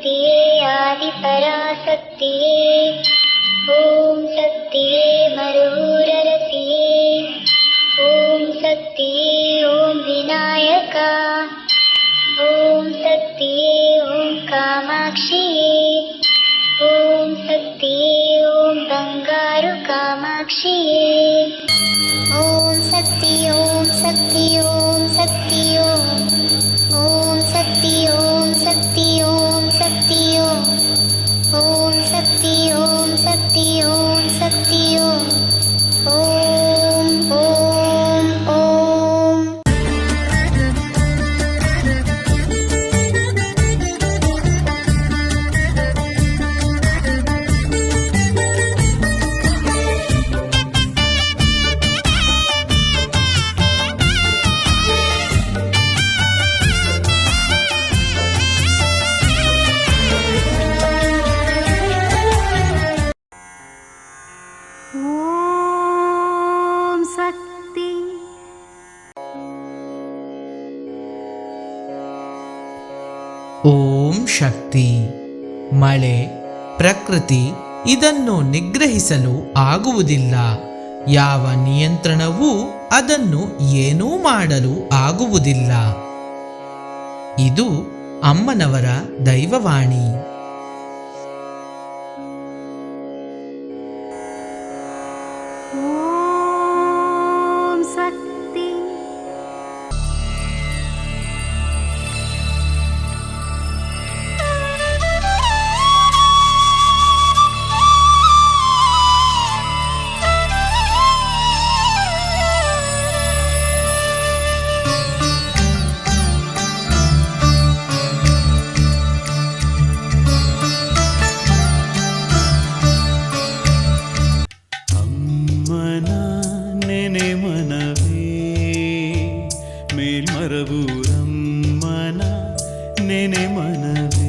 शक्तिये आदिपराशक्तिये ॐ शक्तिये मरुररति ॐ शक्तिये ॐ विनायका। ॐ शक्तिये ॐ कामाक्षिये। ॐ शक्तिये ॐ बङ्गारुकामाक्षी ಓಂ ಶಕ್ತಿ. ಮಳೆ, ಪ್ರಕೃತಿ ಇದನ್ನು ನಿಗ್ರಹಿಸಲು ಆಗುವುದಿಲ್ಲ. ಯಾವ ನಿಯಂತ್ರಣವೂ ಅದನ್ನು ಏನೂ ಮಾಡಲು ಆಗುವುದಿಲ್ಲ. ಇದು ಅಮ್ಮನವರ ದೈವವಾಣಿ. மறவூரம் மன நினை மனவ